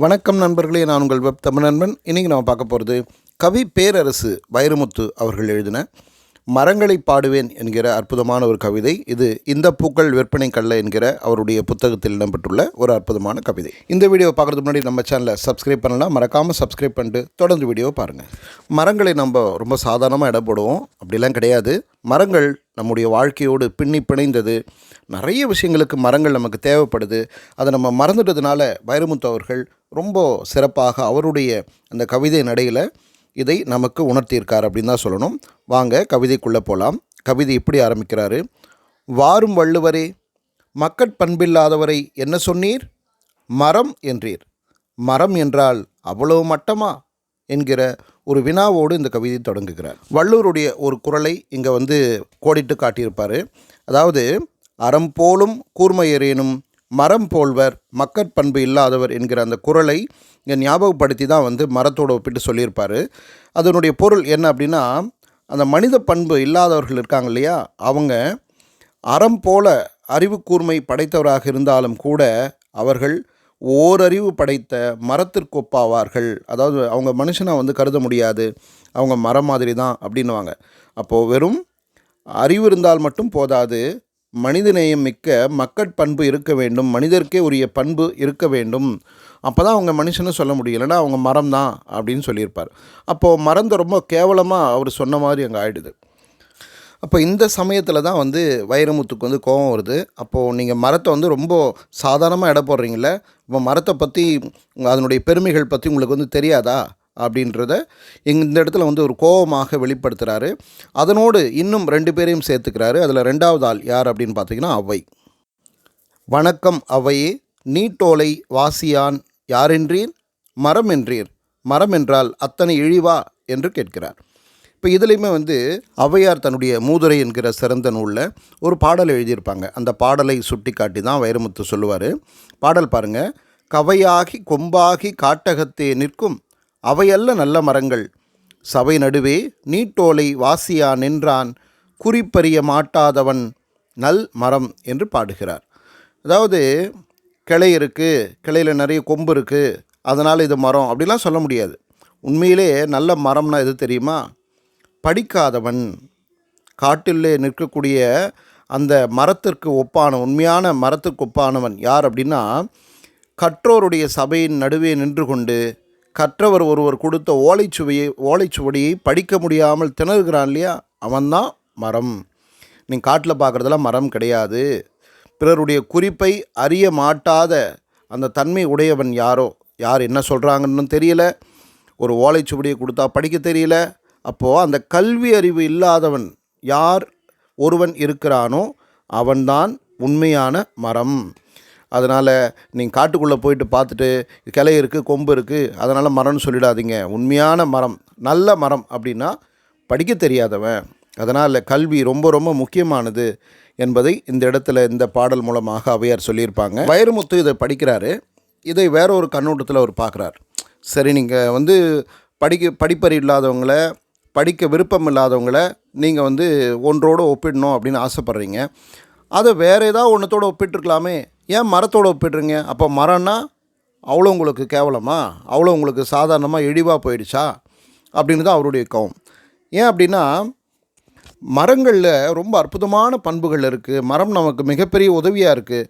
வணக்கம் நண்பர்களே நான் உங்கள் வெப் தமிழ் நண்பன். இன்றைக்கி நம்ம பார்க்க போகிறது கவி பேரரசு வைரமுத்து அவர்கள் எழுதின மரங்களை பாடுவேன் என்கிற அற்புதமான ஒரு கவிதை. இது இந்த பூக்கள் விற்பனை கல்ல என்கிற அவருடைய புத்தகத்தில் இடம்பெற்றுள்ள ஒரு அற்புதமான கவிதை. இந்த வீடியோ பார்க்குறதுக்கு முன்னாடி நம்ம சேனலை சப்ஸ்கிரைப் பண்ணலாம். மறக்காமல் சப்ஸ்கிரைப் பண்ணிட்டு தொடர்ந்து வீடியோ பாருங்கள் மரங்களை நம்ம ரொம்ப சாதாரணமாக இடம் போடுவோம் அப்படிலாம் கிடையாது. மரங்கள் நம்முடைய வாழ்க்கையோடு பின்னி பிணைந்தது. நிறைய விஷயங்களுக்கு மரங்கள் நமக்கு தேவைப்படுது. அதை நம்ம மறந்துட்டதுனால வைரமுத்து அவர்கள் ரொம்ப சிறப்பாக அவருடைய அந்த கவிதை நடையில் இதை நமக்கு உணர்த்தியிருக்கார் அப்படின்னு தான் சொல்லணும். வாங்க கவிதைக்குள்ளே போகலாம் கவிதை இப்படி ஆரம்பிக்கிறாரு. வாரும் வள்ளுவரே மக்கட் பண்பில்லாதவரை என்ன சொன்னீர்? மரம் என்றீர். மரம் என்றால் அவ்வளவு மட்டமா? என்கிற ஒரு வினாவோடு இந்த கவிதை தொடங்குகிறார். வள்ளூருடைய ஒரு குரலை இங்கே வந்து கோடிட்டு காட்டியிருப்பார். அதாவது அறம் போலும் கூர்மையரேனும் மரம் போல்வர் மக்கட்பண்பு இல்லாதவர் என்கிற அந்த குரலை இங்கே ஞாபகப்படுத்தி தான் வந்து மரத்தோடு ஒப்பிட்டு சொல்லியிருப்பார். அதனுடைய பொருள் என்ன அப்படின்னா அந்த மனித பண்பு இல்லாதவர்கள் இருக்காங்க இல்லையா? அவங்க அறம் போல அறிவு கூர்மை படைத்தவராக இருந்தாலும் கூட அவர்கள் ஓரறிவு படைத்த மரத்திற்கொப்பாவார்கள் அதாவது அவங்க மனுஷனை வந்து கருத முடியாது. அவங்க மரம் மாதிரி தான் அப்படின்னுவாங்க. அப்போது வெறும் அறிவு இருந்தால் மட்டும் போதாது மனிதநேயம் மிக்க மக்கட்பண்பு இருக்க வேண்டும் மனிதருக்கே உரிய பண்பு இருக்க வேண்டும். அப்போ தான் அவங்க மனுஷன்னு சொல்ல முடியும். இல்லைன்னா அவங்க மரம் தான் அப்படின்னு சொல்லியிருப்பார். அப்போது மறந்த ரொம்ப கேவலமாக அவர் சொன்ன மாதிரி அங்கே ஆகிடுது அப்போ இந்த சமயத்தில் தான் வந்து வைரமுத்துக்கு வந்து கோபம் வருது. அப்போது நீங்கள் மரத்தை வந்து ரொம்ப சாதாரணமாக எடை போடுறீங்களே இப்போ மரத்தை பற்றி அதனுடைய பெருமைகள் பற்றி உங்களுக்கு வந்து தெரியாதா? அப்படின்றத இந்த இடத்துல வந்து ஒரு கோபமாக வெளிப்படுத்துகிறாரு அதனோடு இன்னும் ரெண்டு பேரையும் சேர்த்துக்கிறாரு. அதில் ரெண்டாவது ஆள் யார் அப்படின்னு பார்த்தீங்கன்னா அவை. வணக்கம் அவையே. நீட்டோலை வாசியான் யாரென்றீர்? மரம் என்றீர் மரம் என்றால் அத்தனை இழிவா? என்று கேட்கிறார். இப்போ இதுலேயுமே வந்து ஔவையார் தன்னுடைய மூதுரை என்கிற சிறந்த நூலில் ஒரு பாடல் எழுதியிருப்பாங்க. அந்த பாடலை சுட்டி காட்டி தான் வைரமுத்து சொல்லுவார். பாடல் பாருங்கள் கவையாகி கொம்பாகி காட்டகத்தே நிற்கும் அவையல்ல நல்ல மரங்கள். சபை நடுவே நீட்டோலை வாசியா நின்றான். குறிப்பறிய மாட்டாதவன் நல் மரம் என்று பாடுகிறார். அதாவது கிளை இருக்குது கிளையில் நிறைய கொம்பு இருக்குது அதனால் இது மரம் அப்படிலாம் சொல்ல முடியாது. உண்மையிலே நல்ல மரம்னா எது தெரியுமா? படிக்காதவன். காட்டிலே நிற்கக்கூடிய அந்த மரத்திற்கு ஒப்பான உண்மையான மரத்திற்கு ஒப்பானவன் யார் அப்படின்னா கற்றோருடைய சபையின் நடுவே நின்று கொண்டு கற்றவர் ஒருவர் கொடுத்த ஓலைச்சுவையை ஓலைச்சுவடியை படிக்க முடியாமல் திணறுகிறான் இல்லையா? அவன்தான் மரம். நீங்கள் காட்டில் பார்க்குறதெல்லாம் மரம் கிடையாது. பிறருடைய குறிப்பை அறிய மாட்டாத அந்த தன்மை உடையவன் யாரோ? யார் என்ன சொல்கிறாங்கன்னு தெரியல. ஒரு ஓலைச்சுவடியை கொடுத்தா படிக்க தெரியல. அப்போது அந்த கல்வி அறிவு இல்லாதவன் யார் ஒருவன் இருக்கிறானோ அவன்தான் உண்மையான மரம். அதனால் நீங்கள் காட்டுக்குள்ளே போயிட்டு பார்த்துட்டு கிளை இருக்குது கொம்பு இருக்குது அதனால் மரம்னு சொல்லிடாதீங்க. உண்மையான மரம் நல்ல மரம் அப்படின்னா படிக்க தெரியாதவன். அதனால் கல்வி ரொம்ப ரொம்ப முக்கியமானது என்பதை இந்த இடத்துல இந்த பாடல் மூலமாக அவையார் சொல்லியிருப்பாங்க. வைரமுத்து இதை படிக்கிறாரு. இதை வேற ஒரு கண்ணோட்டத்தில் அவர் பார்க்குறார். சரி நீங்கள் வந்து படிக்க படிப்பறி இல்லாதவங்கள படிக்க விருப்பம் இல்லாதவங்கள நீங்கள் வந்து ஒன்றோடு ஒப்பிடணும் அப்படின்னு ஆசைப்பட்றீங்க. அதை வேறு ஏதாவது ஒன்றத்தோடு ஒப்பிட்டுருக்கலாமே. ஏன் மரத்தோடு ஒப்பிடுறீங்க அப்போ மரம்னா அவ்வளோ உங்களுக்கு கேவலமா? அவ்வளோ உங்களுக்கு சாதாரணமாக இழிவாக போயிடுச்சா? அப்படின்னு தான் அவருடைய கவம். ஏன் அப்படின்னா மரங்களில் ரொம்ப அற்புதமான பண்புகள் இருக்குது மரம் நமக்கு மிகப்பெரிய உதவியாக இருக்குது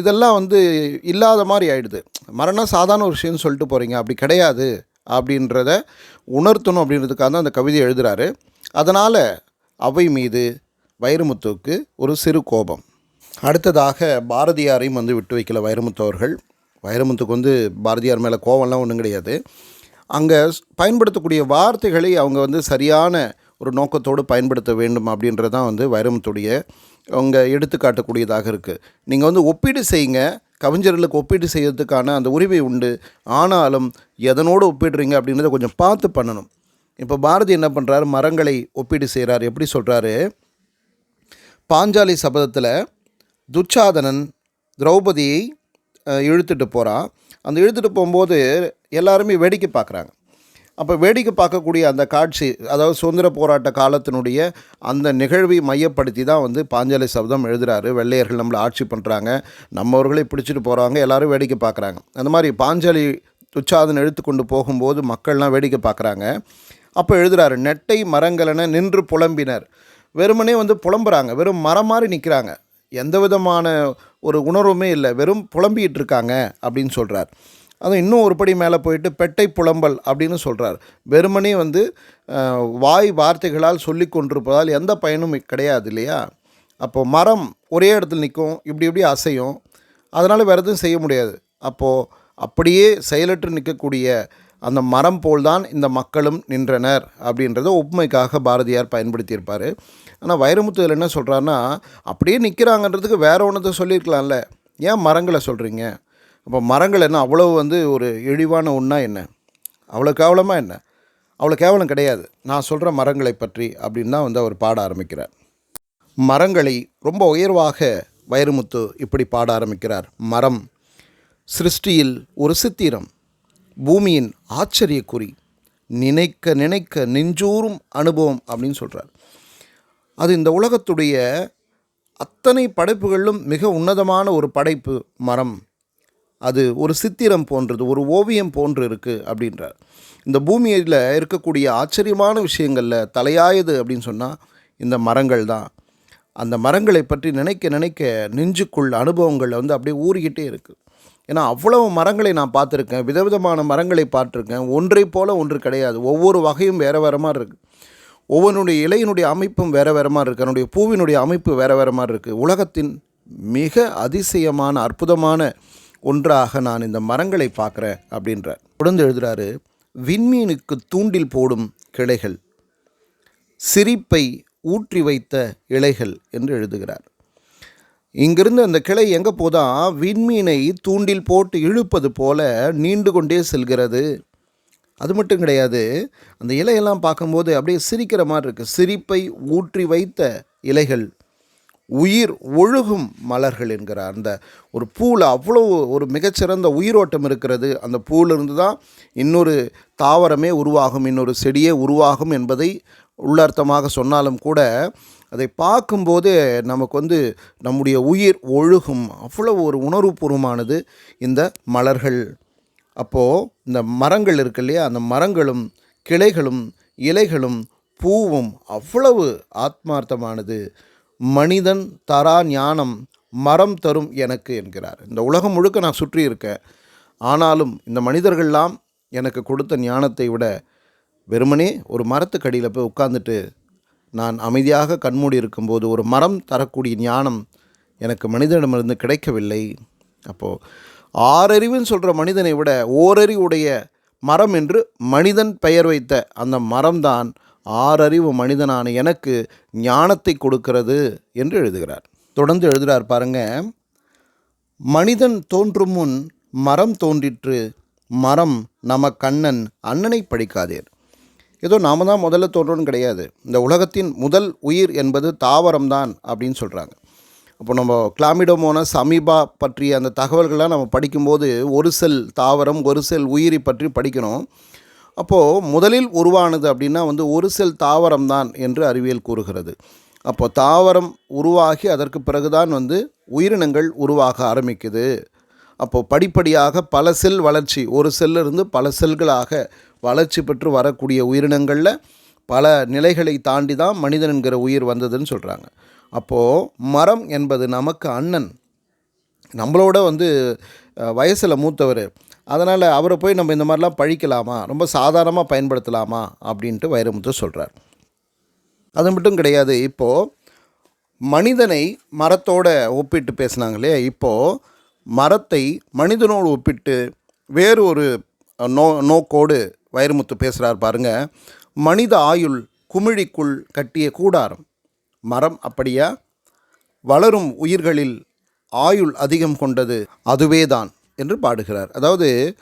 இதெல்லாம் வந்து இல்லாத மாதிரி ஆயிடுது. மரம்னா சாதாரண ஒரு விஷயம்னு சொல்லிட்டு போகிறீங்க அப்படி கிடையாது அப்படின்றத உணர்த்தணும் அப்படின்றதுக்காக தான் அந்த கவிதை எழுதுகிறாரு அதனால் அவை மீது வைரமுத்துவுக்கு ஒரு சிறு கோபம். அடுத்ததாக பாரதியாரையும் வந்து விட்டு வைக்கல வைரமுத்து அவர்கள். வைரமுத்துக்கு வந்து பாரதியார் மேலே கோவம்லாம் ஒன்றும் கிடையாது. அங்கே பயன்படுத்தக்கூடிய வார்த்தைகளை அவங்க வந்து சரியான ஒரு நோக்கத்தோடு பயன்படுத்த வேண்டும் அப்படின்றது தான் வந்து வைரமுத்துடைய அவங்க எடுத்துக்காட்டக்கூடியதாக இருக்குது நீங்கள் வந்து ஒப்பீடு செய்யுங்க. கவிஞர்களுக்கு ஒப்பீடு செய்யறதுக்கான அந்த உரிமை உண்டு. ஆனாலும் எதனோடு ஒப்பிடுறீங்க அப்படின்றத கொஞ்சம் பார்த்து பண்ணணும். இப்போ பாரதி என்ன பண்ணுறாரு மரங்களை ஒப்பீடு செய்கிறார் எப்படி சொல்கிறாரு பாஞ்சாலி சபதத்தில் துச்சாதனன் திரௌபதியை இழுத்துட்டு போகிறான் அந்த இழுத்துட்டு போகும்போது எல்லாருமே வேடிக்கை பார்க்குறாங்க அப்போ வேடிக்கை பார்க்கக்கூடிய அந்த காட்சி அதாவது சுதந்திர போராட்ட காலத்தினுடைய அந்த நிகழ்வை மையப்படுத்தி தான் வந்து பாஞ்சாலி சபதம் எழுதுகிறாரு வெள்ளையர்கள் நம்மளை ஆட்சி பண்ணுறாங்க நம்மவர்களை பிடிச்சிட்டு போகிறாங்க எல்லோரும் வேடிக்கை பார்க்குறாங்க அந்த மாதிரி பாஞ்சாலி துச்சாதன் எழுத்து கொண்டு போகும்போது மக்கள்லாம் வேடிக்கை பார்க்குறாங்க அப்போ எழுதுகிறாரு நெட்டை மரங்களென நின்று புலம்பினர். வெறுமனே வந்து புலம்புறாங்க. வெறும் மரம் மாதிரி நிற்கிறாங்க எந்த விதமான ஒரு உணர்வுமே இல்லை. வெறும் புலம்பிக்கிட்டு இருக்காங்க அப்படின்னு சொல்கிறார் அது இன்னும் ஒரு படி மேலே போயிட்டு பெட்டை புலம்பல் அப்படின்னு சொல்கிறார் வெறுமனே வந்து வாய் வார்த்தைகளால் சொல்லி கொண்டிருப்பதால் எந்த பயனும் கிடையாது இல்லையா? அப்போது மரம் ஒரே இடத்துல நிற்கும். இப்படி இப்படி அசையும். அதனால் வேறு எதுவும் செய்ய முடியாது. அப்போது அப்படியே செயலற்று நிற்கக்கூடிய அந்த மரம் போல்தான் இந்த மக்களும் நின்றனர் அப்படின்றத ஒப்புமைக்காக பாரதியார் பயன்படுத்தியிருப்பார். ஆனால் வைரமுத்து இதில் என்ன சொல்கிறாருன்னா அப்படியே நிற்கிறாங்கன்றதுக்கு வேறு ஒன்றத்தை சொல்லியிருக்கலாம்ல. ஏன் மரங்களை சொல்கிறீங்க அப்போ மரங்கள் என்ன அவ்வளோ வந்து ஒரு இழிவான ஒன்றா என்ன? அவ்வளோ கேவலமாக என்ன? அவ்வளோ கேவலம் கிடையாது. நான் சொல்கிற மரங்களை பற்றி அப்படின்னு தான் வந்து அவர் பாட ஆரம்பிக்கிறார். மரங்களை ரொம்ப உயர்வாக வைரமுத்து இப்படி பாட ஆரம்பிக்கிறார். மரம் சிருஷ்டியில் ஒரு சித்திரம். பூமியின் ஆச்சரியக்குறி. நினைக்க நினைக்க நெஞ்சூறும் அனுபவம் அப்படின்னு சொல்கிறார் அது இந்த உலகத்துடைய அத்தனை படைப்புகளிலும் மிக உன்னதமான ஒரு படைப்பு மரம். அது ஒரு சித்திரம் போன்றது ஒரு ஓவியம் போன்று இருக்குது அப்படின்றார். இந்த பூமியில் இருக்கக்கூடிய ஆச்சரியமான விஷயங்களில் தலையாயது அப்படின்னு சொன்னால் இந்த மரங்கள் தான். அந்த மரங்களை பற்றி நினைக்க நினைக்க நெஞ்சுக்குள் அனுபவங்கள் வந்து அப்படியே ஊறிக்கிட்டே இருக்குது ஏன்னா அவ்வளவு மரங்களை நான் பார்த்துருக்கேன். விதவிதமான மரங்களை பார்த்துருக்கேன். ஒன்றை போல ஒன்று கிடையாது. ஒவ்வொரு வகையும் வேறு வேறு மாதிரி இருக்குது ஒவ்வொன்றுடைய இலையினுடைய அமைப்பும் வேறு வேறு மாதிரி இருக்குது அதனுடைய பூவினுடைய அமைப்பு வேறு வேறு மாதிரி இருக்குது உலகத்தின் மிக அதிசயமான அற்புதமான ஒன்றாக நான் இந்த மரங்களை பார்க்குறேன் அப்படின்றார். தொடர்ந்து எழுதுகிறாரு விண்மீனுக்கு தூண்டில் போடும் கிளைகள் சிரிப்பை ஊற்றி வைத்த இலைகள் என்று எழுதுகிறார். இங்கிருந்து அந்த கிளை எங்கே போதா? விண்மீனை தூண்டில் போட்டு இழுப்பது போல நீண்டு கொண்டே செல்கிறது. அது மட்டும் கிடையாது அந்த இலையெல்லாம் பார்க்கும்போது அப்படியே சிரிக்கிற மாதிரி இருக்குது சிரிப்பை ஊற்றி வைத்த இலைகள். உயிர் ஒழுகும் மலர்கள் என்கிறார். அந்த ஒரு பூவில் அவ்வளோ ஒரு மிகச்சிறந்த உயிரோட்டம் இருக்கிறது. அந்த பூவிலிருந்து தான் இன்னொரு தாவரமே உருவாகும் இன்னொரு செடியே உருவாகும் என்பதை உள்ளர்த்தமாக சொன்னாலும் கூட அதை பார்க்கும்போது நமக்கு வந்து நம்முடைய உயிர் ஒழுகும். அவ்வளோ ஒரு உணர்வுபூர்வமானது இந்த மலர்கள். அப்போது இந்த மரங்கள் இருக்கு இல்லையா? அந்த மரங்களும் கிளைகளும் இலைகளும் பூவும் அவ்வளவு ஆத்மார்த்தமானது. மனிதன் தரா ஞானம் மரம் தரும் எனக்கு என்கிறார். இந்த உலகம் முழுக்க நான் சுற்றி இருக்கேன். ஆனாலும் இந்த மனிதர்கள்லாம் எனக்கு கொடுத்த ஞானத்தை விட வெறுமனே ஒரு மரத்துக்கடியில் போய் உட்காந்துட்டு நான் அமைதியாக கண்மூடி இருக்கும்போது ஒரு மரம் தரக்கூடிய ஞானம் எனக்கு மனிதனிடமிருந்து கிடைக்கவில்லை. அப்போது ஆறறிவுன்னு சொல்கிற மனிதனை விட ஓரறிவுடைய மரம் என்று மனிதன் பெயர் வைத்த அந்த மரம்தான் ஆறறிவு மனிதனான எனக்கு ஞானத்தை கொடுக்கிறது என்று எழுதுகிறார். தொடர்ந்து எழுதுகிறார் பாருங்க. மனிதன் தோன்றும் முன் மரம் தோன்றிற்று. மரம் நம கண்ணன் அண்ணனை படிக்காதீர். ஏதோ நாம தான் முதல்ல தோன்றோன்னு கிடையாது. இந்த உலகத்தின் முதல் உயிர் என்பது தாவரம்தான் அப்படின்னு சொல்கிறாங்க அப்போ நம்ம கிளாமிடோமோனஸ் அமீபா பற்றிய அந்த தகவல்கள்லாம் நம்ம படிக்கும்போது ஒரு செல் தாவரம் ஒரு செல் உயிரி பற்றி படிக்கணும். அப்போது முதலில் உருவானது அப்படின்னா வந்து ஒரு செல் தாவரம் தான் என்று அறிவியல் கூறுகிறது. அப்போ தாவரம் உருவாகி அதற்கு பிறகுதான் வந்து உயிரினங்கள் உருவாக ஆரம்பிக்குது. அப்போது படிப்படியாக பல செல் வளர்ச்சி ஒரு செல்லிருந்து பல செல்களாக வளர்ச்சி பெற்று வரக்கூடிய உயிரினங்களில் பல நிலைகளை தாண்டி தான் மனிதன் என்கிற உயிர் வந்ததுன்னு சொல்கிறாங்க அப்போது மரம் என்பது நமக்கு அண்ணன். நம்மளோட வந்து வயசில் மூத்தவர். அதனால் அவரை போய் நம்ம இந்த மாதிரிலாம் பழிக்கலாமா? ரொம்ப சாதாரணமாக பயன்படுத்தலாமா? அப்படின்ட்டு வைரமுத்து சொல்கிறார் அது மட்டும் கிடையாது. இப்போது மனிதனை மரத்தோட ஒப்பிட்டு பேசுனாங்க இல்லையா? இப்போது மரத்தை மனிதனோடு ஒப்பிட்டு வேறு ஒரு நோ நோக்கோடு வைரமுத்து பேசுகிறார் பாருங்க. மனித ஆயுள் குமிழிக்குள் கட்டிய கூடாரம். மரம் அப்படியா? வளரும் உயிர்களில் ஆயுள் அதிகம் கொண்டது அதுவே தான் என்று பாடுகிறார். அதாவது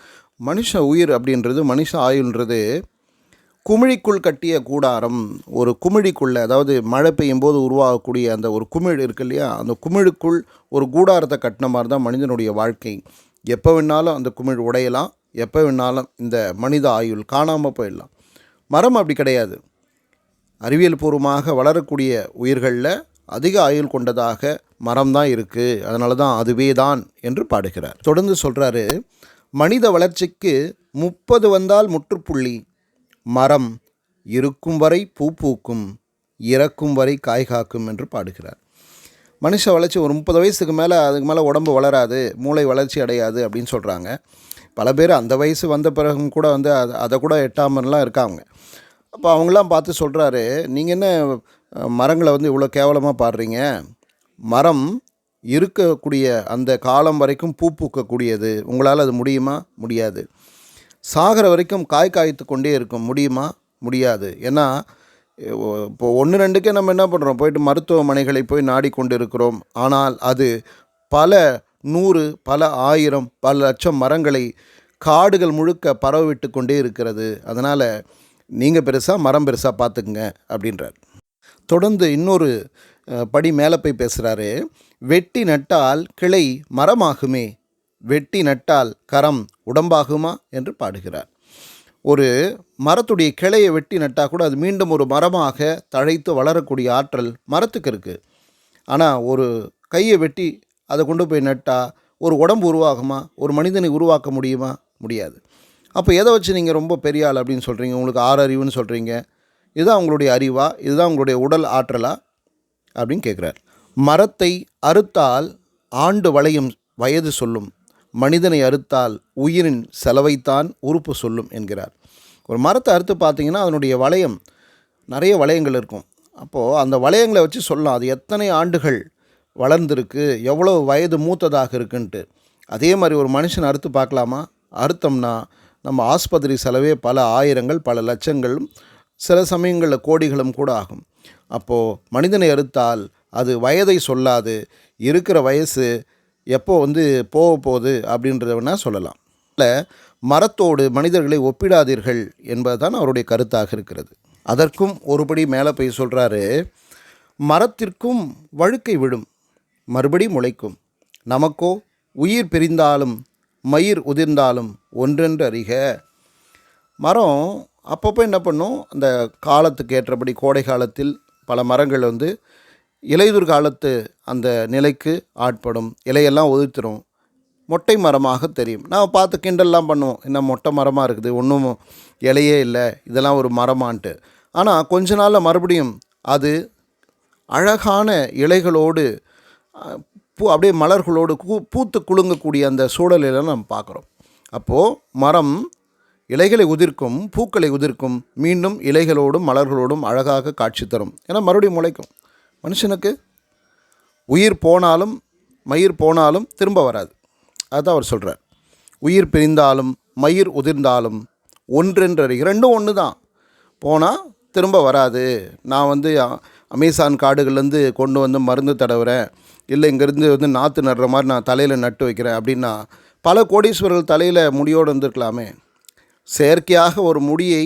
மனுஷ உயிர் அப்படின்றது மனுஷ ஆயுள்ன்றது குமிழிக்குள் கட்டிய கூடாரம். ஒரு குமிழிக்குள்ளே அதாவது மழை பெய்யும் போது உருவாகக்கூடிய அந்த ஒரு குமிழ் இருக்கு இல்லையா? அந்த குமிழுக்குள் ஒரு கூடாரத்தை கட்டின மாதிரி தான் மனிதனுடைய வாழ்க்கை. எப்போ வேணாலும் அந்த குமிழ் உடையலாம். எப்போ வேணாலும் இந்த மனித ஆயுள் காணாமல் போயிடலாம். மரம் அப்படி கிடையாது. அறிவியல் பூர்வமாக வளரக்கூடிய உயிர்களில் அதிக ஆயுள் கொண்டதாக மரம் தான் இருக்குது அதனால தான் அதுவே தான் என்று பாடுகிறார். தொடர்ந்து சொல்கிறாரு மனித வளர்ச்சிக்கு முப்பது வந்தால் முற்றுப்புள்ளி. மரம் இருக்கும் வரை பூ பூக்கும் இறக்கும் வரை காய் காக்கும் என்று பாடுகிறார். மனுஷ வளர்ச்சி ஒரு முப்பது வயசுக்கு மேலே அதுக்கு மேலே உடம்பு வளராது மூளை வளர்ச்சி அடையாது அப்படின்னு சொல்கிறாங்க பல பேர் அந்த வயசு வந்த பிறகும் கூட வந்து அதை அதை கூட எட்டாமலாம் இருக்காங்க. அப்போ அவங்களாம் பார்த்து சொல்கிறாரு நீங்கள் என்ன மரங்களை வந்து இவ்வளோ கேவலமாக பாடுறீங்க மரம் இருக்கக்கூடிய அந்த காலம் வரைக்கும் பூ பூக்கக்கூடியது. உங்களால் அது முடியுமா? முடியாது. சாகிற வரைக்கும் காய் காய்த்து கொண்டே இருக்கும். முடியுமா? முடியாது. ஏன்னா இப்போ ஒன்று ரெண்டுக்கே நம்ம என்ன பண்ணுறோம் போயிட்டு மருத்துவமனைகளை போய் நாடிக்கொண்டு இருக்கிறோம் ஆனால் அது பல நூறு பல ஆயிரம் பல லட்சம் மரங்களை காடுகள் முழுக்க பரவவிட்டு கொண்டே இருக்கிறது. அதனால் நீங்கள் பெருசாக மரம் பெருசாக பார்த்துக்குங்க அப்படின்றார். தொடர்ந்து இன்னொரு படி மேலே போய் பேசுகிறாரு வெட்டி நட்டால் கிளை மரமாகுமே வெட்டி நட்டால் கரம் உடம்பாகுமா? என்று பாடுகிறார். ஒரு மரத்துடைய கிளையை வெட்டி நட்டால் கூட அது மீண்டும் ஒரு மரமாக தழைத்து வளரக்கூடிய ஆற்றல் மரத்துக்கு இருக்குது ஆனால் ஒரு கையை வெட்டி அதை கொண்டு போய் நட்டால் ஒரு உடம்பு உருவாகுமா? ஒரு மனிதனை உருவாக்க முடியுமா? முடியாது. அப்போ எதை வச்சு நீங்கள் ரொம்ப பெரிய ஆள் அப்படின்னு சொல்கிறீங்க உங்களுக்கு ஆறு அறிவுன்னு சொல்கிறீங்க இதுதான் உங்களுடைய அறிவா? இதுதான் உங்களுடைய உடல் ஆற்றலா? அப்படின்னு கேட்குறார் மரத்தை அறுத்தால் ஆண்டு வளையும் வயது சொல்லும். மனிதனை அறுத்தால் உயிரின் செலவைத்தான் உறுப்பு சொல்லும் என்கிறார். ஒரு மரத்தை அறுத்து பார்த்தீங்கன்னா அதனுடைய வளையம் நிறைய வளையங்கள் இருக்கும். அப்போது அந்த வளையங்களை வச்சு சொல்லலாம். அது எத்தனை ஆண்டுகள் வளர்ந்துருக்கு எவ்வளோ வயது மூத்ததாக இருக்குன்ட்டு. அதே மாதிரி ஒரு மனுஷன் அறுத்து பார்க்கலாமா? அறுத்தம்னா நம்ம ஆஸ்பத்திரி செலவே பல ஆயிரங்கள் பல லட்சங்களும் சில சமயங்களில் கோடிகளும் கூட ஆகும். அப்போது மனிதனை அறுத்தால் அது வயதை சொல்லாது இருக்கிற வயசு எப்போ வந்து போக போகுது அப்படின்றதுனா சொல்லலாம். இல்லை மரத்தோடு மனிதர்களை ஒப்பிடாதீர்கள் என்பதுதான் அவருடைய கருத்தாக இருக்கிறது. அதற்கும் ஒருபடி மேலே போய் சொல்கிறாரு மரத்திற்கும் வழுக்கை விடும். மறுபடி முளைக்கும். நமக்கோ உயிர் பிரிந்தாலும் மயிர் உதிர்ந்தாலும் ஒன்றென்று அறிக. மரம் அப்பப்போ என்ன பண்ணும்? அந்த காலத்துக்கு ஏற்றபடி கோடை காலத்தில் பல மரங்கள் வந்து இலையுதிர் காலத்து அந்த நிலைக்கு ஆட்படும். இலையெல்லாம் உதிர்த்துரும். மொட்டை மரமாக தெரியும். நான் பார்த்து கிண்டல்லாம் பண்ணுவோம். என்ன மொட்டை மரமாக இருக்குது? ஒன்றும் இலையே இல்லை. இதெல்லாம் ஒரு மரமான்ட்டு. ஆனால் கொஞ்ச நாளில் மறுபடியும் அது அழகான இலைகளோடு பூ அப்படியே மலர்களோடு பூ பூத்து குலுங்கக்கூடிய அந்த சூழலெல்லாம் நம்ம பார்க்குறோம். அப்போது மரம் இலைகளை உதிர்க்கும் பூக்களை உதிர்க்கும் மீண்டும் இலைகளோடும் மலர்களோடும் அழகாக காட்சி தரும். ஏன்னா மறுபடியும் முளைக்கும். மனுஷனுக்கு உயிர் போனாலும் மயிர் போனாலும் திரும்ப வராது. அதுதான் அவர் சொல்கிறார் உயிர் பிரிந்தாலும் மயிர் உதிர்ந்தாலும் ஒன்றென்று இரண்டும் ஒன்று தான் போனால் திரும்ப வராது. நான் வந்து அ- அமேசான் காடுகள்லேருந்து கொண்டு வந்து மருந்து தடவுறேன். இல்லை இங்கேருந்து வந்து நாற்று நடுற மாதிரி நான் தலையில் நட்டு வைக்கிறேன் அப்படின்னா பல கோடீஸ்வரர்கள் தலையில் முடியோடு இருந்திருக்கலாமே. செயற்கையாக ஒரு முடியை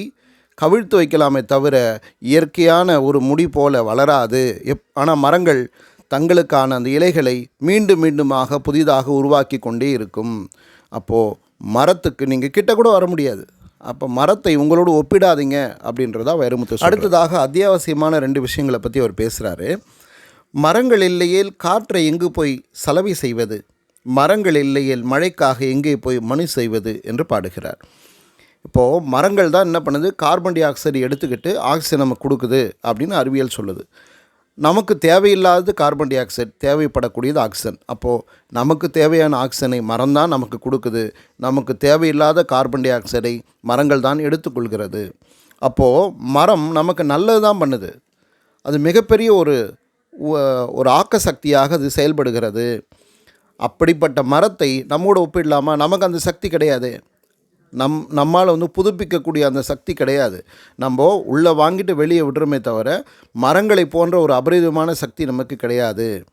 கவிழ்த்து வைக்கலாமே தவிர இயற்கையான ஒரு முடி போல வளராது. எப் ஆனால் மரங்கள் தங்களுக்கான அந்த இலைகளை மீண்டும் மீண்டுமாக புதிதாக உருவாக்கி கொண்டே இருக்கும். அப்போது மரத்துக்கு நீங்கள் கிட்ட கூட வர முடியாது. அப்போ மரத்தை உங்களோடு ஒப்பிடாதீங்க அப்படின்றதா வைரமுத்து அடுத்ததாக அத்தியாவசியமான ரெண்டு விஷயங்களை பற்றி அவர் பேசுகிறாரு மரங்கள் இல்லையேல் காற்றை எங்கு போய் சலவை செய்வது? மரங்கள் இல்லையேல் மழைக்காக எங்கே போய் மனு செய்வது? என்று பாடுகிறார். இப்போது மரங்கள் தான் என்ன பண்ணுது? கார்பன் டை ஆக்சைடு எடுத்துக்கிட்டு ஆக்சிஜன் நமக்கு கொடுக்குது அப்படின்னு அறிவியல் சொல்லுது. நமக்கு தேவையில்லாதது கார்பன் டை ஆக்சைடு தேவைப்படக்கூடியது ஆக்சிஜன். அப்போது நமக்கு தேவையான ஆக்சிஜனை மரம் தான் நமக்கு கொடுக்குது. நமக்கு தேவையில்லாத கார்பன் டை ஆக்சைடை மரங்கள் தான் எடுத்துக்கொள்கிறது. அப்போது மரம் நமக்கு நல்லது தான் பண்ணுது. அது மிகப்பெரிய ஒரு ஒரு ஆக்க சக்தியாக அது செயல்படுகிறது. அப்படிப்பட்ட மரத்தை நம்மோடு ஒப்பிடலாமா? நமக்கு அந்த சக்தி கிடையாது. நம் நம்மால் வந்து புதுப்பிக்கக்கூடிய அந்த சக்தி கிடையாது. நம்ம உள்ளே வாங்கிட்டு வெளியே விடுறோமே தவிர மரங்களை போன்ற ஒரு அபரிதமான சக்தி நமக்கு கிடையாது.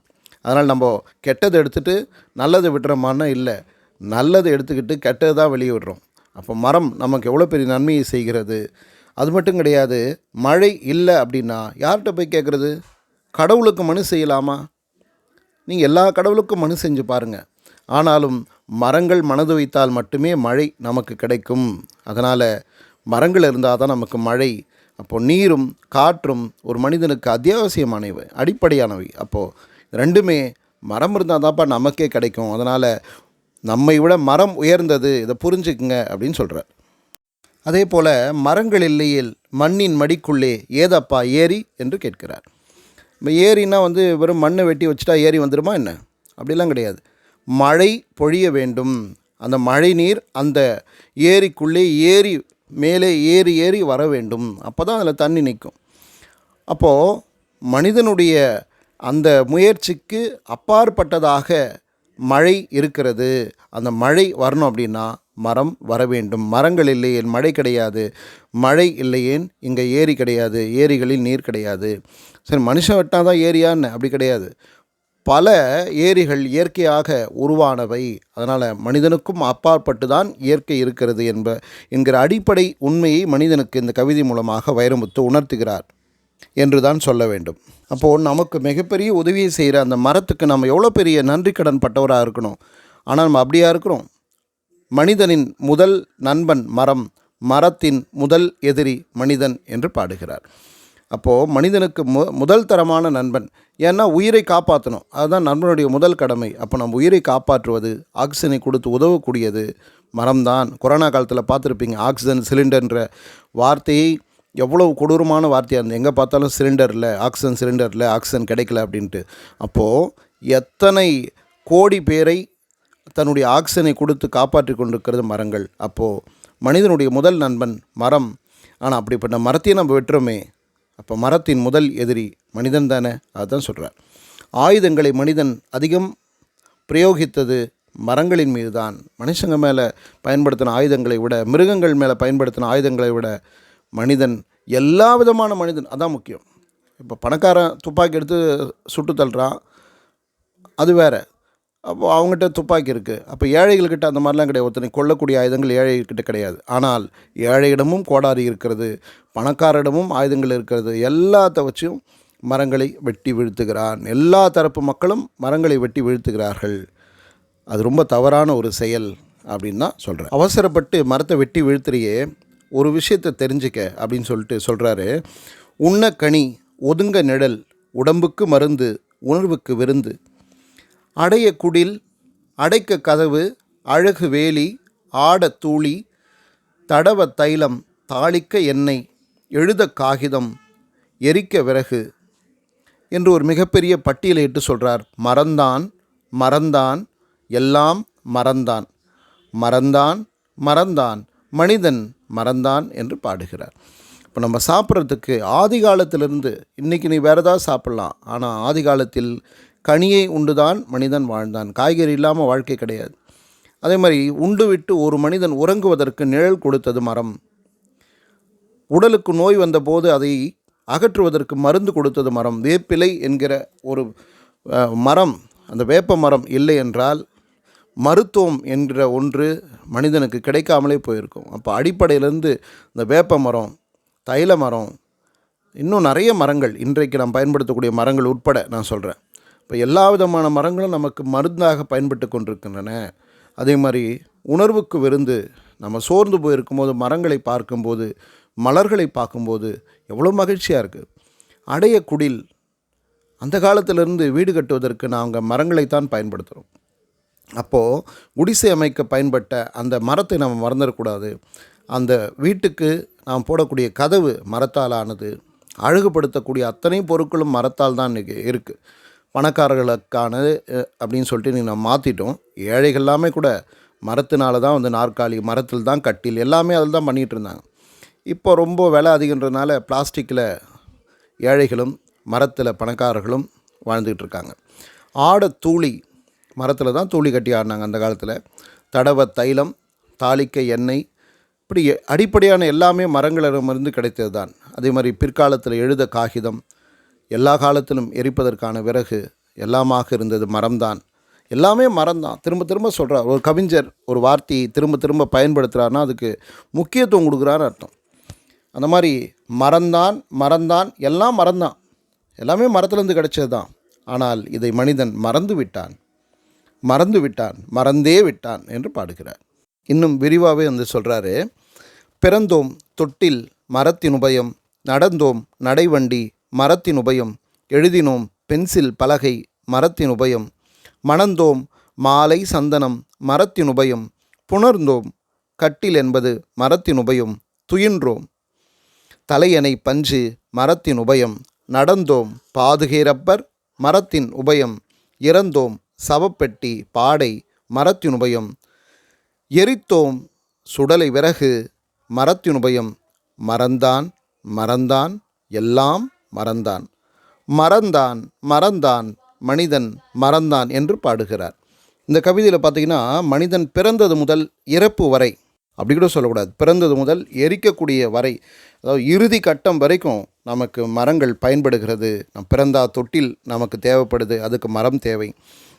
அதனால் நம்ம கெட்டதை எடுத்துட்டு நல்லதை விடுறோமான்னு இல்லை. நல்லதை எடுத்துக்கிட்டு கெட்டது தான் வெளியே விடுறோம். அப்போ மரம் நமக்கு எவ்வளோ பெரிய நன்மையை செய்கிறது? அது மட்டும் கிடையாது. மழை இல்லை அப்படின்னா யார்கிட்ட போய் கேட்குறது? கடவுளுக்கு மனு செய்யலாமா? நீங்கள் எல்லா கடவுளுக்கும் மனு செஞ்சு பாருங்கள் ஆனாலும் மரங்கள் மனது வைத்தால் மட்டுமே மழை நமக்கு கிடைக்கும். அதனால் மரங்கள் இருந்தால் தான் நமக்கு மழை. அப்போது நீரும் காற்றும் ஒரு மனிதனுக்கு அத்தியாவசியமானவை அடிப்படையானவை. அப்போது ரெண்டுமே மரம் இருந்தால் தான்ப்பா நமக்கே கிடைக்கும். அதனால் நம்மை விட மரம் உயர்ந்தது இதை புரிஞ்சுக்குங்க அப்படின்னு சொல்கிறார் அதே போல் மரங்கள் இல்லையில் மண்ணின் மடிக்குள்ளே ஏதப்பா ஏரி என்று கேட்கிறார். இப்போ ஏரினா வந்து வெறும் மண்ணை வெட்டி வச்சுட்டா ஏரி வந்துடுமா என்ன? அப்படிலாம் கிடையாது. மழை பொழிய வேண்டும். அந்த மழை நீர் அந்த ஏரிக்குள்ளே ஏரி மேலே ஏறி ஏறி வர வேண்டும். அப்போ தான் அதில் தண்ணி நிற்கும் அப்போது மனிதனுடைய அந்த முயற்சிக்கு அப்பாற்பட்டதாக மழை இருக்கிறது. அந்த மழை வரணும் அப்படின்னா மரம் வர வேண்டும். மரங்கள் இல்லையேன் மழை கிடையாது. மழை இல்லையேன் இங்கே ஏரி கிடையாது. ஏரிகளில் நீர் கிடையாது. சரி மனுஷன் வெட்டால் தான் ஏரியான்னு அப்படி கிடையாது. பல ஏரிகள் இயற்கையாக உருவானவை. அதனால் மனிதனுக்கும் அப்பாற்பட்டு தான் இயற்கை இருக்கிறது என்ப என்கிற அடிப்படை உண்மையை மனிதனுக்கு இந்த கவிதை மூலமாக வைரமுத்து உணர்த்துகிறார். என்று தான் சொல்ல வேண்டும். அப்போது நமக்கு மிகப்பெரிய உதவியை செய்கிற அந்த மரத்துக்கு நம்ம எவ்வளோ பெரிய நன்றி கடன் பட்டவராக இருக்கணும்? ஆனால் நம்ம அப்படியா இருக்கிறோம்? மனிதனின் முதல் நண்பன் மரம் மரத்தின் முதல் எதிரி மனிதன் என்று பாடுகிறார். அப்போது மனிதனுக்கு மு முதல் தரமான நண்பன். ஏன்னா உயிரை காப்பாற்றணும். அதுதான் நண்பனுடைய முதல் கடமை. அப்போ நம்ம உயிரை காப்பாற்றுவது ஆக்சிஜனை கொடுத்து உதவக்கூடியது மரம்தான். கொரோனா காலத்தில் பார்த்துருப்பீங்க ஆக்சிஜன் சிலிண்டர்ன்ற வார்த்தையை எவ்வளவு கொடூரமான வார்த்தையாக இருந்தது. எங்கே பார்த்தாலும் சிலிண்டர் இல்லை ஆக்சிஜன் சிலிண்டர் இல்லை ஆக்சிஜன் கிடைக்கல அப்படின்ட்டு. அப்போது எத்தனை கோடி பேரை தன்னுடைய ஆக்சிஜனை கொடுத்து காப்பாற்றி கொண்டிருக்கிறது மரங்கள். அப்போது மனிதனுடைய முதல் நண்பன் மரம். ஆனால் அப்படிப்பட்ட மரத்தையும் நம்ம வெட்டுறோமே. அப்போ மரத்தின் முதல் எதிரி மனிதன் தானே? அதுதான் சொல்கிறார் ஆயுதங்களை மனிதன் அதிகம் பிரயோகித்தது மரங்களின் மீது தான் மனுஷங்க மேலே பயன்படுத்தின ஆயுதங்களை விட மிருகங்கள் மேலே பயன்படுத்தின ஆயுதங்களை விட மனிதன் எல்லா விதமான மனிதன் அதான் முக்கியம். இப்போ பணக்காரன் துப்பாக்கி எடுத்து சுட்டு தள்ளுறான் அது வேற. அப்போ அவங்ககிட்ட துப்பாக்கி இருக்குது அப்போ ஏழைகள்கிட்ட அந்த மாதிரிலாம் கிடையாது. ஒருத்தனை கொல்லக்கூடிய ஆயுதங்கள் ஏழைகிட்ட கிடையாது. ஆனால் ஏழையிடமும் கோடாரி இருக்கிறது பணக்காரரிடமும் ஆயுதங்கள் இருக்கிறது. எல்லாத்த வச்சும் மரங்களை வெட்டி வீழ்த்துகிறான். எல்லா தரப்பு மக்களும் மரங்களை வெட்டி வீழ்த்துகிறார்கள். அது ரொம்ப தவறான ஒரு செயல் அப்படின்னு தான் சொல்கிறேன் அவசரப்பட்டு மரத்தை வெட்டி வீழ்த்துறியே ஒரு விஷயத்தை தெரிஞ்சுக்க அப்படின்னு சொல்லிட்டு சொல்கிறாரு உண்ண கனி ஒதுங்க நிழல் உடம்புக்கு மருந்து உணர்வுக்கு விருந்து. அடைய குடில் அடைக்க கதவு அழகு வேலி ஆட தூளி தடவ தைலம் தாளிக்க எண்ணெய் எழுத காகிதம் எரிக்க விறகு என்று ஒரு மிகப்பெரிய பட்டியலிட்டு சொல்கிறார் மறந்தான் மறந்தான் எல்லாம் மறந்தான். மறந்தான் மறந்தான். மனிதன் மறந்தான் என்று பாடுகிறார். இப்போ நம்ம சாப்பிட்றதுக்கு ஆதி காலத்திலிருந்து இன்றைக்கி நீ வேறு ஏதாவது சாப்பிட்லாம். ஆனால் ஆதி காலத்தில் கனியை உண்டுதான் மனிதன் வாழ்ந்தான். காய்கறி இல்லாமல் வாழ்க்கை கிடையாது. அதே மாதிரி உண்டு விட்டு ஒரு மனிதன் உறங்குவதற்கு நிழல் கொடுத்தது மரம். உடலுக்கு நோய் வந்தபோது அதை அகற்றுவதற்கு மருந்து கொடுத்தது மரம். வேப்பிலை என்கிற ஒரு மரம் அந்த வேப்ப மரம் இல்லை என்றால் மருத்துவம் என்ற ஒன்று மனிதனுக்கு கிடைக்காமலே போயிருக்கும். அப்போ அடிப்படையிலேருந்து இந்த வேப்ப மரம் தைல மரம் இன்னும் நிறைய மரங்கள் இன்றைக்கு நாம் பயன்படுத்தக்கூடிய மரங்கள் உட்பட நான் சொல்கிறேன் இப்போ எல்லா விதமான மரங்களும் நமக்கு மருந்தாக பயன்பட்டு கொண்டிருக்கின்றன. அதே மாதிரி உணர்வுக்கு விருந்து நம்ம சோர்ந்து போயிருக்கும்போது மரங்களை பார்க்கும்போது மலர்களை பார்க்கும்போது எவ்வளோ மகிழ்ச்சியாக இருக்குது அடைய குடில் அந்த காலத்திலிருந்து வீடு கட்டுவதற்கு நாங்கள் மரங்களைத்தான் பயன்படுத்துகிறோம் அப்போது குடிசை அமைக்க பயன்பட்ட அந்த மரத்தை நம்ம மறந்துடக்கூடாது. அந்த வீட்டுக்கு நாம் போடக்கூடிய கதவு மரத்தால் ஆனது அழகுபடுத்தக்கூடிய அத்தனை பொருட்களும் மரத்தால் தான் இன்றைக்கி இருக்குது பணக்காரர்களுக்கானது அப்படின்னு சொல்லிட்டு நீங்கள் நம்ம மாற்றிட்டோம் ஏழைகள் எல்லாமே கூட மரத்தினால தான் வந்து நாற்காலி மரத்தில் தான் கட்டில் எல்லாமே அதில் தான் பண்ணிகிட்டு இருந்தாங்க. இப்போ ரொம்ப விலை அதிகன்றதுனால பிளாஸ்டிக்கில் ஏழைகளும் மரத்தில் பணக்காரர்களும் வாழ்ந்துக்கிட்டு இருக்காங்க. ஆட தூளி மரத்தில் தான் தூளி கட்டி ஆடினாங்க அந்த காலத்தில். தடவ தைலம் தாளிக்க எண்ணெய் இப்படி அடிப்படையான எல்லாமே மரங்களிடமிருந்து கிடைத்தது தான் அதே மாதிரி பிற்காலத்தில் எழுத காகிதம் எல்லா காலத்திலும் எரிப்பதற்கான விறகு எல்லாமாக இருந்தது மரம்தான். எல்லாமே மரம்தான். திரும்ப திரும்ப சொல்கிறார் ஒரு கவிஞர் ஒரு வார்த்தையை திரும்ப திரும்ப பயன்படுத்துகிறாருன்னா அதுக்கு முக்கியத்துவம் கொடுக்குறான்னு அர்த்தம். அந்த மாதிரி மரம்தான் மரம்தான் எல்லாம் மரம்தான். எல்லாமே மரத்துலேருந்து கிடைச்சது தான் ஆனால் இதை மனிதன் மறந்து விட்டான். மறந்து விட்டான் மறந்தே விட்டான் என்று பாடுகிறார். இன்னும் விரிவாகவே வந்து சொல்கிறாரு பிறந்தோம் தொட்டில் மரத்தின் உபயம் நடந்தோம் நடைவண்டி மரத்தின் உபயம் எழுதினோம் பென்சில் பலகை மரத்தின் உபயம் மணந்தோம் மாலை சந்தனம் மரத்தின் உபயம் புணர்ந்தோம் கட்டில் என்பது மரத்தின் உபயம் துயின்றோம் தலையணை பஞ்சு மரத்தின் உபயம் நடந்தோம் பாதுகேரப்பர் மரத்தின் உபயம் இறந்தோம் சவப்பெட்டி பாடை மரத்தினுபயம். எரித்தோம் சுடலை விறகு மரத்தினுபயம். மறந்தான் மறந்தான் எல்லாம் மறந்தான். மறந்தான் மறந்தான் மனிதன் மறந்தான் என்று பாடுகிறார். இந்த கவிதையில் பார்த்தீங்கன்னா மனிதன் பிறந்தது முதல் இறப்பு வரை அப்படி கூட சொல்லக்கூடாது பிறந்தது முதல் எரிக்கக்கூடிய வரை அதாவது இறுதி கட்டம் வரைக்கும் நமக்கு மரங்கள் பயன்படுகிறது. நம் பிறந்தா தொட்டில் நமக்கு தேவைப்படுது அதுக்கு மரம் தேவை.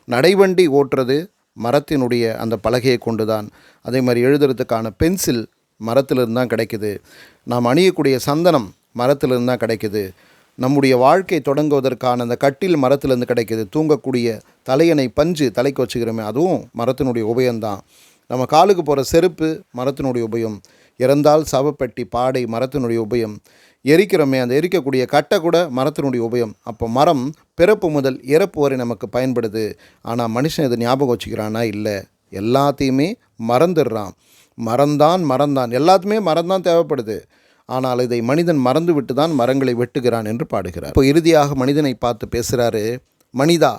நடைவண்டி ஓட்டுறது மரத்தினுடைய அந்த பலகையை கொண்டு தான் அதே மாதிரி எழுதுறதுக்கான பென்சில் மரத்திலிருந்து தான் கிடைக்குது. நாம் அணியக்கூடிய சந்தனம் மரத்திலிருந்து தான் கிடைக்குது. நம்முடைய வாழ்க்கை தொடங்குவதற்கான அந்த கட்டில் மரத்திலிருந்து கிடைக்குது. தூங்கக்கூடிய தலையணை பஞ்சு தலைக்கு வச்சுக்கிறோமே அதுவும் மரத்தினுடைய உபயம்தான். நம்ம காலுக்கு போகிற செருப்பு மரத்தினுடைய உபயம். இறந்தால் சவப்பெட்டி பாடை மரத்தினுடைய உபயம். எரிக்கிறோமே அந்த எரிக்கக்கூடிய கட்டை கூட மரத்தினுடைய உபயம். அப்போ மரம் பிறப்பு முதல் இறப்பு வரை நமக்கு பயன்படுது. ஆனால் மனுஷன் இதை ஞாபகம் வச்சுக்கிறானா? இல்லை. எல்லாத்தையுமே மறந்துடுறான். மறந்தான் மறந்தான். எல்லாத்துமே மறந்தான் தேவைப்படுது. ஆனால் இதை மனிதன் மறந்து விட்டு தான் மரங்களை வெட்டுகிறான் என்று பாடுகிறார். இப்போ இறுதியாக மனிதனை பார்த்து பேசுகிறாரு மனிதா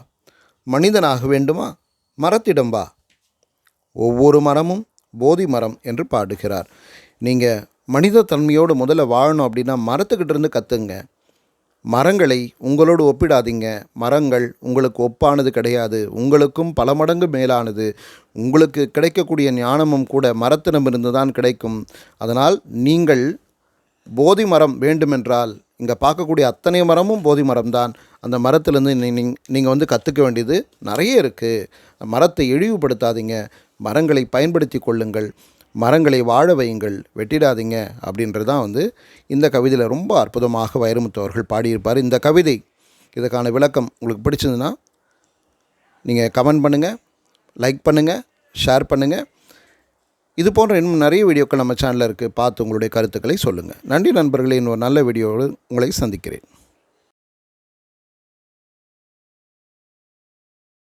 மனிதனாக வேண்டுமா? மரத்திடம் வா. ஒவ்வொரு மரமும் போதி மரம் என்று பாடுகிறார். நீங்கள் மனித தன்மையோடு முதல்ல வாழணும் அப்படின்னா மரத்துக்கிட்ட இருந்து கற்றுங்க மரங்களை உங்களோடு ஒப்பிடாதீங்க. மரங்கள் உங்களுக்கு ஒப்பானது கிடையாது. உங்களுக்கும் பல மடங்கு மேலானது. உங்களுக்கு கிடைக்கக்கூடிய ஞானமும் கூட மரத்திடமிருந்து தான் கிடைக்கும். அதனால் நீங்கள் போதி மரம் வேண்டுமென்றால் இங்கே பார்க்கக்கூடிய அத்தனை மரமும் போதி மரம் தான். அந்த மரத்துலேருந்து நீங்கள் வந்து கற்றுக்க வேண்டியது நிறைய இருக்குது மரத்தை இழிவுபடுத்தாதீங்க. மரங்களை பயன்படுத்தி கொள்ளுங்கள். மரங்களை வாழ வையுங்கள் வெட்டிடாதீங்க அப்படின்றது தான் வந்து இந்த கவிதையில் ரொம்ப அற்புதமாக வைரமுத்து அவர்கள் பாடியிருப்பார். இந்த கவிதை இதுக்கான விளக்கம் உங்களுக்கு பிடிச்சதுன்னா நீங்கள் கமெண்ட் பண்ணுங்கள் லைக் பண்ணுங்கள் ஷேர் பண்ணுங்கள் இது போன்ற இன்னும் நிறைய வீடியோக்கள் நம்ம சேனலில் இருக்குது பார்த்து உங்களுடைய கருத்துக்களை சொல்லுங்கள் நன்றி நண்பர்களே. இன்னொரு நல்ல வீடியோவோடு உங்களை சந்திக்கிறேன்.